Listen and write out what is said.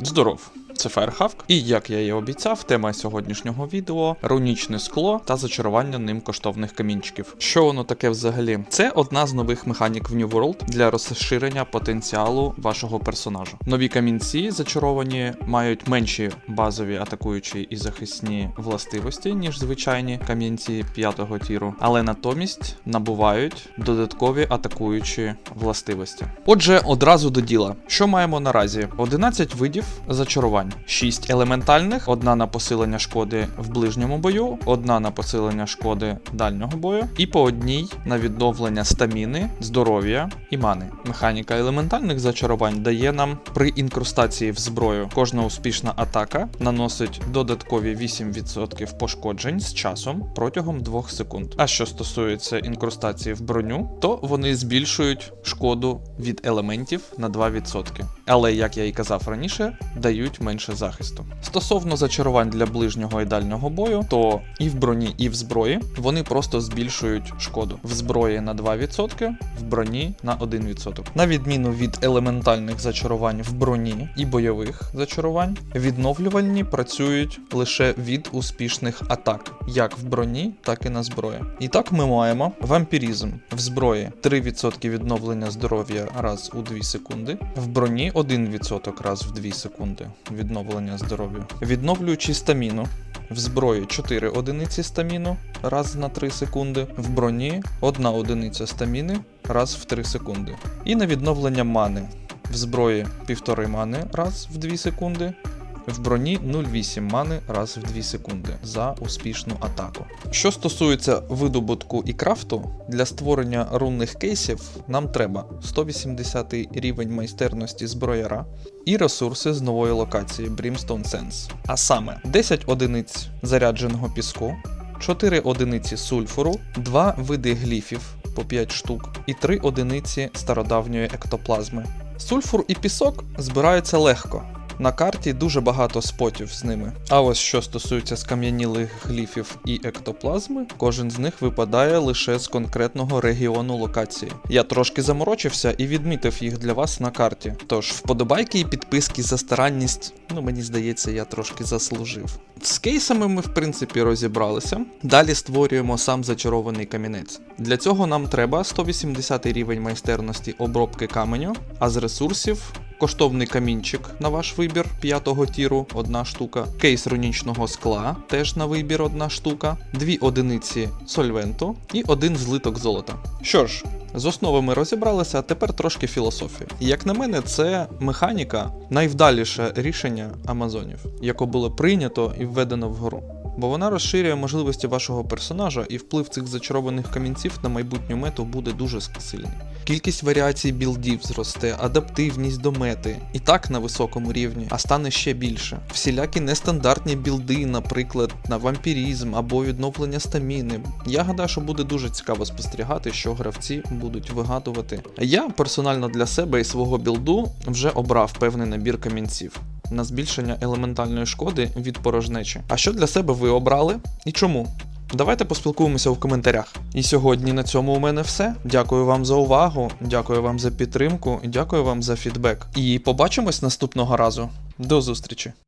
Здоров, це Фаєрхавк. І як я і обіцяв, тема сьогоднішнього відео рунічне скло та зачарування ним коштовних камінчиків. Що воно таке взагалі? Це одна з нових механік в New World для розширення потенціалу вашого персонажа. Нові камінці зачаровані мають менші базові атакуючі і захисні властивості, ніж звичайні камінці п'ятого тіру, але натомість набувають додаткові атакуючі властивості. Отже, одразу до діла. Що маємо наразі? 11 видів зачарувань, 6 елементальних, одна на посилення шкоди в ближньому бою, одна на посилення шкоди дальнього бою, і по одній на відновлення стаміни, здоров'я і мани. Механіка елементальних зачарувань дає нам при інкрустації в зброю. Кожна успішна атака наносить додаткові 8% пошкоджень з часом протягом 2 секунд. А що стосується інкрустації в броню, то вони збільшують шкоду від елементів на 2%. Але, як я і казав раніше, дають менше захисту. Стосовно зачарувань для ближнього і дальнього бою, то і в броні, і в зброї вони просто збільшують шкоду. В зброї на 2%, в броні на 1%. На відміну від елементальних зачарувань в броні і бойових зачарувань, відновлювальні працюють лише від успішних атак, як в броні, так і на зброї. І так ми маємо вампірізм в зброї 3% відновлення здоров'я раз у 2 секунди, в броні 1% раз в 2 секунди відновлення здоров'я. Відновлюючи стаміну в зброї 4 одиниці стаміну раз на 3 секунди, в броні 1 одиниця стаміни раз в 3 секунди. І на відновлення мани в зброї 1,5 мани раз в 2 секунди. В броні 0,8 мани раз в 2 секунди за успішну атаку. Що стосується видобутку і крафту, для створення рунних кейсів нам треба 180 рівень майстерності зброяра і ресурси з нової локації Brimstone Sense. А саме 10 одиниць зарядженого піску, 4 одиниці сульфуру, 2 види гліфів по 5 штук і 3 одиниці стародавньої ектоплазми. Сульфур і пісок збираються легко. На карті дуже багато спотів з ними. А ось що стосується скам'янілих гліфів і ектоплазми, кожен з них випадає лише з конкретного регіону локації. Я трошки заморочився і відмітив їх для вас на карті. Тож, вподобайки і підписки за старанність, ну мені здається, я трошки заслужив. З кейсами ми, в принципі, розібралися. Далі створюємо сам зачарований камінець. Для цього нам треба 180 рівень майстерності обробки каменю, а з ресурсів коштовний камінчик на ваш вибір п'ятого тіру, одна штука, кейс рунічного скла, теж на вибір одна штука, дві одиниці сольвенту і один злиток золота. Що ж. З основами розібралися, а тепер трошки філософії. Як на мене, це механіка найвдаліше рішення Амазонів, яке було прийнято і введено вгору. Бо вона розширює можливості вашого персонажа, і вплив цих зачарованих камінців на майбутню мету буде дуже сильний. Кількість варіацій білдів зросте, адаптивність до мети, і так на високому рівні, а стане ще більше. Всілякі нестандартні білди, наприклад, на вампірізм або відновлення стаміни. Я гадаю, що буде дуже цікаво спостерігати, що гравці будуть вигадувати. Я персонально для себе і свого білду вже обрав певний набір камінців. На збільшення елементальної шкоди від порожнечі. А що для себе ви обрали і чому? Давайте поспілкуємося в коментарях. І сьогодні на цьому у мене все. Дякую вам за увагу, дякую вам за підтримку дякую вам за фідбек. І побачимось наступного разу. До зустрічі!